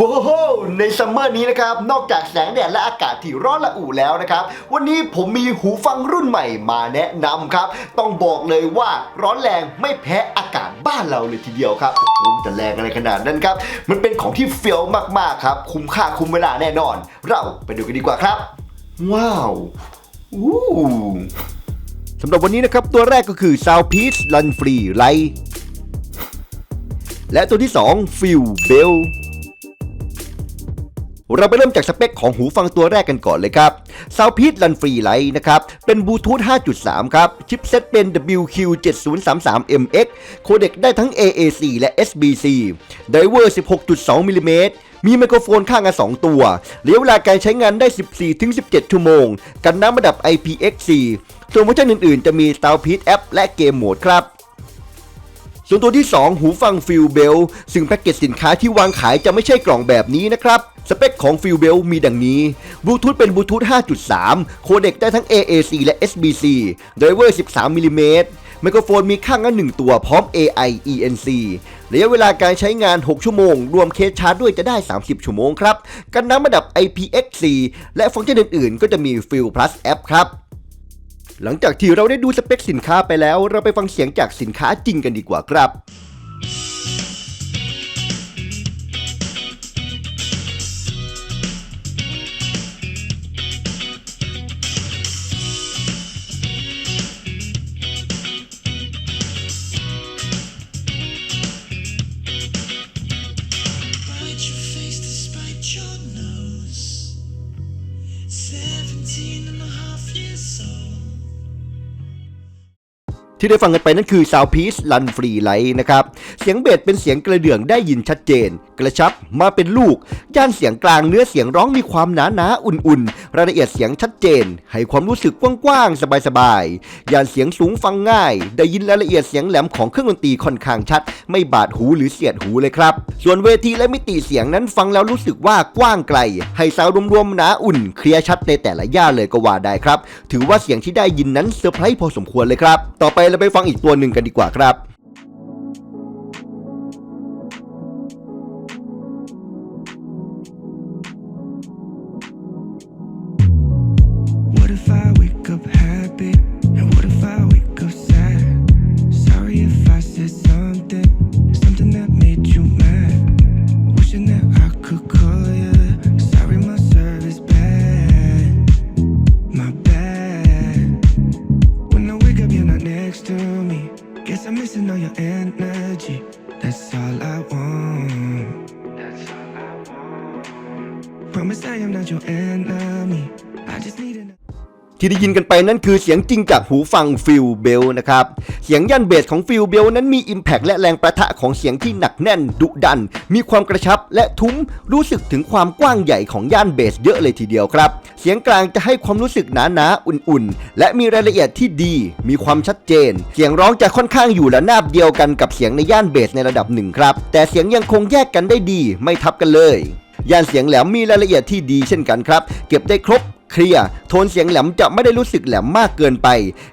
ว้าวในซัมเมอร์นี้นะครับ นอกจากแสงแดดและอากาศที่ร้อนละอุแล้วนะครับ วันนี้ผมมีหูฟังรุ่นใหม่มาแนะนำครับ ต้องบอกเลยว่าร้อนแรงไม่แพ้อากาศบ้านเราเลยทีเดียวครับ โอ้โหจะแรงอะไรขนาดนั้นครับ มันเป็นของที่เฟี้ยวมากๆครับ คุ้มค่าคุ้มเวลาแน่นอน เราไปดูกันดีกว่าครับ ว้าว อู้สำหรับวันนี้นะครับ ตัวแรกก็คือ Soundpeace Run Free Light และตัวที่ 2 f i l Bell เราไปเริ่มจากสเปคของหูฟังตัวแรกกันก่อนเลยครับ Soundpeace Run Free Lite นะครับ เป็นบลูทูธ 5.3 ครับ ชิปเซ็ตเป็น WQ7033MX โคเด็กได้ทั้ง AAC และ SBC ไดเวอร์ 16.2มิลลิเมตรมีไมโครโฟนข้างกัน2ตัวเระยะเวลาการใช้งานได้ 14-17 ชั่วโมง กันน้ำระดับ IPX4 ส่วนเวอร์ชันอื่นๆ จะมี Soundpeace App และเกมโหมดครับส่วนตัวที่ 2 หูฟังฟิลเบลซึ่งแพ็กเกจสินค้าที่วางขายจะไม่ใช่กล่องแบบนี้นะครับ สเปคของฟิลเบลมีดังนี้ บลูทูธเป็นบลูทูธ 5.3 โคเด็กได้ทั้ง AAC และ SBC ไดรเวอร์ 13มิลลิเมตรไมโครโฟนมีข้างละ1ตัวพร้อม AI ENC ระยะเวลาการใช้งาน 6 ชั่วโมง รวมเคสชาร์จด้วยจะได้ 30 ชั่วโมงครับ กันน้ำระดับ IPX4 และฟังก์ชันอื่นๆ ก็จะมี Fill Plus App ครับ หลังจากที่เราได้ดูสเปคสินค้าไปแล้ว เราไปฟังเสียงจากสินค้าจริงกันดีกว่าครับ ที่ได้ฟังกันไปนั่นคือ Soundpiece Run Free Light นะครับ เสียงเบสเป็นเสียงกระเดื่องได้ยินชัดเจน กระชับมาเป็นลูก ย่านเสียงกลางเนื้อเสียงร้องมีความหนาหนาๆอุ่นๆ รายละเอียดเสียงชัดเจน ให้ความรู้สึกกว้างๆ สบายๆ ย่านเสียงสูงฟังง่าย ได้ยินรายละเอียดเสียงแหลมของเครื่องดนตรีค่อนข้างชัด ไม่บาดหูหรือเสียดหูเลยครับ ส่วนเวทีและมิติเสียงนั้นฟังแล้วรู้สึกว่ากว้างไกล ให้ซาวรวมๆหนาอุ่น เคลียร์ชัดในแต่ละย่าเลยก็ว่าได้ครับ ถือว่าเสียงที่ได้ยินนั้นเซอร์ไพรส์พอสมควรเลยครับ ต่อไปเราไปฟังอีกตัวหนึ่งกันดีกว่าครับ What if I wake up happy? All I want. That's all I want. Promise I am not your enemy. I just need an ที่ได้ยินกันไปนั่นคือเสียงจริงจากหูฟังฟิลเบลนะครับ เสียงย่านเบสของฟิลเบลนั้นมี Impact และแรงประทะของเสียงที่หนักแน่นดุดัน มีความกระชับและทุ้มรู้สึกถึงความกว้างใหญ่ของย่านเบสเยอะเลยทีเดียวครับ เสียงกลางจะให้ความรู้สึกหนาๆอุ่นๆ และมีรายละเอียดที่ดี มีความชัดเจน เสียงร้องจะค่อนข้างอยู่ระนาบเดียวกันกับเสียงในย่านเบสในระดับหนึ่งครับ แต่เสียงยังคงแยกกันได้ดี ไม่ทับกันเลย ย่านเสียงแหลมมีรายละเอียดที่ดีเช่นกันครับ เก็บได้ครบเคลียร์โทนเสียงแหลมจะไม่ได้รู้สึกแหลมมากเกินไป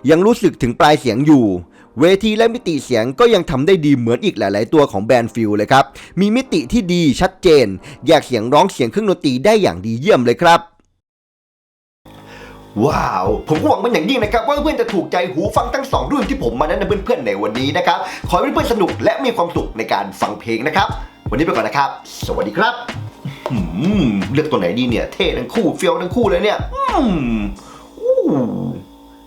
ยังรู้สึกถึงปลายเสียงอยู่ เวทีและมิติเสียงก็ยังทำได้ดีเหมือนอีกหลาย ๆ ตัวของแบรนด์ฟิลเลยครับ มีมิติที่ดีชัดเจน แยกเสียงร้องเสียงเครื่องดนตรีได้อย่างดีเยี่ยมเลยครับ ว้าว ผมหวังเป็นอย่างยิ่งนะครับ ว่าเพื่อนจะถูกใจหูฟังทั้งสองรุ่นที่ผมมาแนะนำเพื่อนๆในวันนี้นะครับ ขอให้เพื่อนๆสนุกและมีความสุขในการฟังเพลงนะครับ วันนี้ไปก่อนนะครับ สวัสดีครับเลือกตัวไหนดีเนี่ย เท่ทั้งคู่เฟี้ยวทั้งคู่เลยเนี่ยอืมอู้